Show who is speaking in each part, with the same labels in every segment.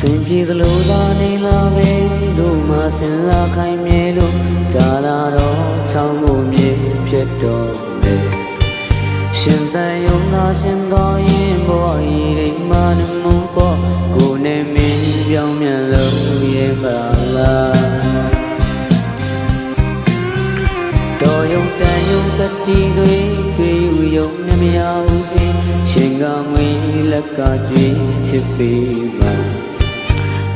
Speaker 1: ရှိသလိုသာနေမှာပဲတို့မှဆင်လာခိုင်မြဲလို့ကြာလာတော့ချောင်းမို့မြေဖြစ်တော့မယ်ရှင်တန်ယုံနာရှင်တော်ရင်ဘဝဤရိမ်မာနမုံပေါ်ကိုနဲ့မင်းပြောင်းမြန်လို့ရဲ့ပါလားတော်ယုံတန်ယုံတတိတွေတွေယူယုံနှမရဘူးပင်ရှင်ကငွေလက်ကကြွေချစ်ပေးပါ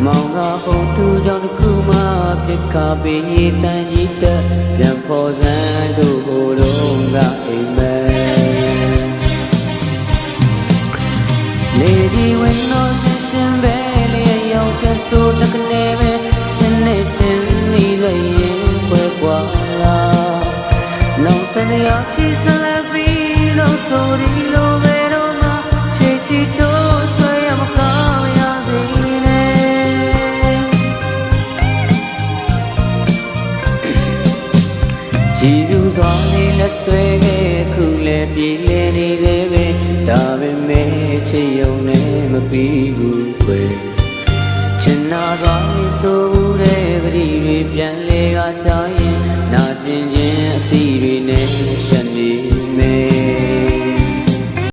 Speaker 1: မောင်ကပုံသူကြောင့်တစ်ခုမှပြစ်ခါပေးတန်ကြီးတက်ပြန်ပေါ်စမ်းတို့ဟိုတော့ကအိမ်မဲလေဒီဝင်တော့ရှင်ပဲလေရောက်တဲ့ဆိုတကနေပဲရှင်နေချင်းနေလေရင်ပွဲကွာလာလုံးတရ ကြည်ယူသွားနေလက်ဆွဲခဲ့ခုလည်းပြည်လဲနေသေးပဲဒါပေမဲ့ချစ်ယုံနဲ့မပြီးဘူးခွေချင်နာသွားပြီဆိုဦးတဲ့ဂရီတွေပြန်လေ